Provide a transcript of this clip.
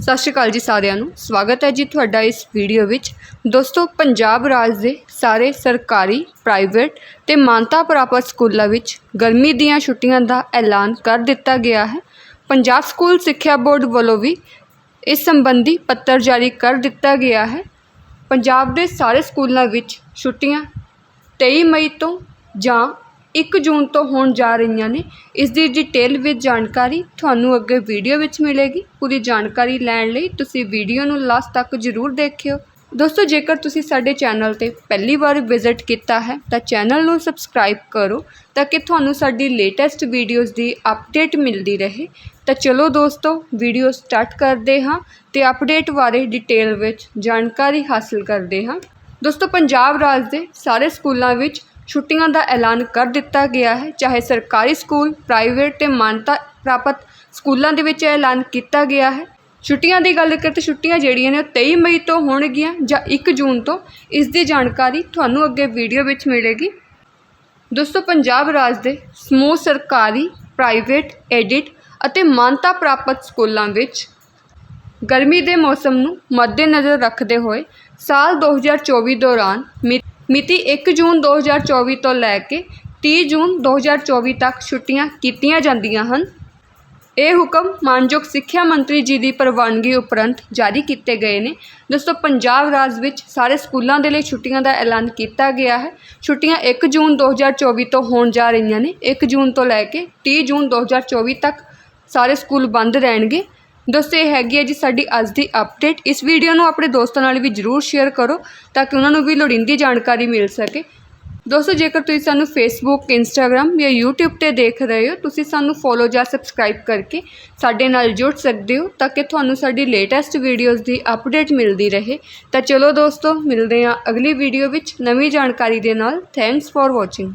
ਸਤਿ ਸ਼੍ਰੀ ਅਕਾਲ ਜੀ ਸਾਰਿਆਂ ਨੂੰ। ਸਵਾਗਤ ਹੈ ਜੀ ਤੁਹਾਡਾ ਇਸ ਵੀਡੀਓ ਵਿੱਚ। ਦੋਸਤੋ, ਪੰਜਾਬ ਰਾਜ ਦੇ ਸਾਰੇ ਸਰਕਾਰੀ ਪ੍ਰਾਈਵੇਟ ਤੇ ਮਾਨਤਾ ਪ੍ਰਾਪਤ ਸਕੂਲਾਂ ਵਿੱਚ ਗਰਮੀ ਦੀਆਂ ਛੁੱਟੀਆਂ ਦਾ ਐਲਾਨ ਕਰ ਦਿੱਤਾ ਗਿਆ ਹੈ। ਪੰਜਾਬ ਸਕੂਲ ਸਿੱਖਿਆ ਬੋਰਡ ਵੱਲੋਂ ਵੀ ਇਸ ਸੰਬੰਧੀ ਪੱਤਰ ਜਾਰੀ ਕਰ ਦਿੱਤਾ ਗਿਆ ਹੈ। ਪੰਜਾਬ ਦੇ ਸਾਰੇ ਸਕੂਲਾਂ ਵਿੱਚ ਛੁੱਟੀਆਂ 23 ਮਈ ਤੋਂ ਜਾਂ ਇੱਕ ਜੂਨ ਤੋਂ ਹੋਣ ਜਾ ਰਹੀਆਂ ਨੇ। ਇਸ ਦੀ ਡਿਟੇਲ ਵਿੱਚ ਜਾਣਕਾਰੀ ਤੁਹਾਨੂੰ ਅੱਗੇ ਵੀਡੀਓ ਵਿੱਚ ਮਿਲੇਗੀ। ਪੂਰੀ ਜਾਣਕਾਰੀ ਲੈਣ ਲਈ ਤੁਸੀਂ ਵੀਡੀਓ ਨੂੰ ਲਾਸਟ ਤੱਕ ਜ਼ਰੂਰ ਦੇਖਿਓ। ਦੋਸਤੋ, ਜੇਕਰ ਤੁਸੀਂ ਸਾਡੇ ਚੈਨਲ ਤੇ ਪਹਿਲੀ ਵਾਰ ਵਿਜ਼ਿਟ ਕੀਤਾ ਹੈ, ਤਾਂ ਚੈਨਲ ਨੂੰ ਸਬਸਕ੍ਰਾਈਬ ਕਰੋ ਤਾਂ ਕਿ ਤੁਹਾਨੂੰ ਸਾਡੀ ਲੇਟੈਸਟ ਵੀਡੀਓਜ਼ ਦੀ ਅਪਡੇਟ ਮਿਲਦੀ ਰਹੇ। ਤਾਂ ਚਲੋ ਦੋਸਤੋ ਵੀਡੀਓ ਸਟਾਰਟ ਕਰਦੇ ਹਾਂ ਤੇ ਅਪਡੇਟ ਬਾਰੇ ਡਿਟੇਲ ਵਿੱਚ ਜਾਣਕਾਰੀ ਹਾਸਲ ਕਰਦੇ ਹਾਂ। ਦੋਸਤੋ, ਪੰਜਾਬ ਰਾਜ ਦੇ ਸਾਰੇ ਸਕੂਲਾਂ ਵਿੱਚ ਛੁੱਟੀਆਂ ਦਾ ਐਲਾਨ ਕਰ ਦਿੱਤਾ ਗਿਆ ਹੈ। ਚਾਹੇ ਸਰਕਾਰੀ ਸਕੂਲ, ਪ੍ਰਾਈਵੇਟ ਅਤੇ ਮਾਨਤਾ ਪ੍ਰਾਪਤ ਸਕੂਲਾਂ ਦੇ ਵਿੱਚ ਐਲਾਨ ਕੀਤਾ ਗਿਆ ਹੈ। ਛੁੱਟੀਆਂ ਦੀ ਗੱਲ ਕਰੀਏ ਤਾਂ ਛੁੱਟੀਆਂ ਜਿਹੜੀਆਂ ਨੇ ਉਹ ਤੇਈ ਮਈ ਤੋਂ ਹੋਣਗੀਆਂ ਜਾਂ ਇੱਕ ਜੂਨ ਤੋਂ। ਇਸ ਦੀ ਜਾਣਕਾਰੀ ਤੁਹਾਨੂੰ ਅੱਗੇ ਵੀਡੀਓ ਵਿੱਚ ਮਿਲੇਗੀ। ਦੋਸਤੋ, ਪੰਜਾਬ ਰਾਜ ਦੇ ਸਮੂਹ ਸਰਕਾਰੀ, ਪ੍ਰਾਈਵੇਟ, ਐਡਿਟ ਅਤੇ ਮਾਨਤਾ ਪ੍ਰਾਪਤ ਸਕੂਲਾਂ ਵਿੱਚ ਗਰਮੀ ਦੇ ਮੌਸਮ ਨੂੰ ਮੱਦੇਨਜ਼ਰ ਰੱਖਦੇ ਹੋਏ ਸਾਲ 2024 ਦੌਰਾਨ ਮਿ- ਮਿਤੀ ਇੱਕ ਜੂਨ 2024 ਤੋਂ ਲੈ ਕੇ ਤੀਹ ਜੂਨ 2024 ਤੱਕ ਛੁੱਟੀਆਂ ਕੀਤੀਆਂ ਜਾਂਦੀਆਂ ਹਨ। ਇਹ ਹੁਕਮ ਮਾਨਯੋਗ ਸਿੱਖਿਆ ਮੰਤਰੀ ਜੀ ਦੀ ਪ੍ਰਵਾਨਗੀ ਉਪਰੰਤ ਜਾਰੀ ਕੀਤੇ ਗਏ ਨੇ। ਦੋਸਤੋ, ਪੰਜਾਬ ਰਾਜ ਵਿੱਚ ਸਾਰੇ ਸਕੂਲਾਂ ਦੇ ਲਈ ਛੁੱਟੀਆਂ ਦਾ ਐਲਾਨ ਕੀਤਾ ਗਿਆ ਹੈ। ਛੁੱਟੀਆਂ 1 ਜੂਨ 2024 ਤੋਂ ਹੋਣ ਜਾ ਰਹੀਆਂ ਨੇ। 1 ਜੂਨ ਤੋਂ ਲੈ ਕੇ 30 ਜੂਨ 2024 ਤੱਕ ਸਾਰੇ ਸਕੂਲ ਬੰਦ ਰਹਿਣਗੇ। ਦੋਸਤੋ ਇਹ ਹੈਗੀ ਹੈ ਜੀ ਸਾਡੀ ਅੱਜ ਦੀ ਅਪਡੇਟ ਇਸ ਵੀਡੀਓ ਨੂੰ ਆਪਣੇ ਦੋਸਤਾਂ ਨਾਲ ਵੀ ਜਰੂਰ ਸ਼ੇਅਰ ਕਰੋ ਤਾਂ ਕਿ ਉਹਨਾਂ ਨੂੰ ਵੀ ਲੋੜੀਂਦੀ ਜਾਣਕਾਰੀ ਮਿਲ ਸਕੇ। ਦੋਸਤੋ, ਜੇਕਰ ਤੁਸੀਂ ਸਾਨੂੰ ਫੇਸਬੁੱਕ ਇੰਸਟਾਗ੍ਰam ਜਾਂ YouTube ਤੇ ਦੇਖ ਰਹੇ ਹੋ, ਤੁਸੀਂ ਸਾਨੂੰ ਫੋਲੋ ਜਾਂ ਸਬਸਕ੍ਰਾਈਬ ਕਰਕੇ ਸਾਡੇ ਨਾਲ ਜੁੜ ਸਕਦੇ ਹੋ ਤਾਂ ਕਿ ਤੁਹਾਨੂੰ ਸਾਡੀ ਲੇਟੈਸਟ ਵੀਡੀਓਜ਼ ਦੀ ਅਪਡੇਟ ਮਿਲਦੀ ਰਹੇ। ਤਾਂ ਚਲੋ ਦੋਸਤੋ, ਮਿਲਦੇ ਹਾਂ ਅਗਲੀ ਵੀਡੀਓ ਵਿੱਚ। ਨਵੀਂ ਜਾਣਕਾਰੀ ਦੇ ਨਾਲ। Thanks for watching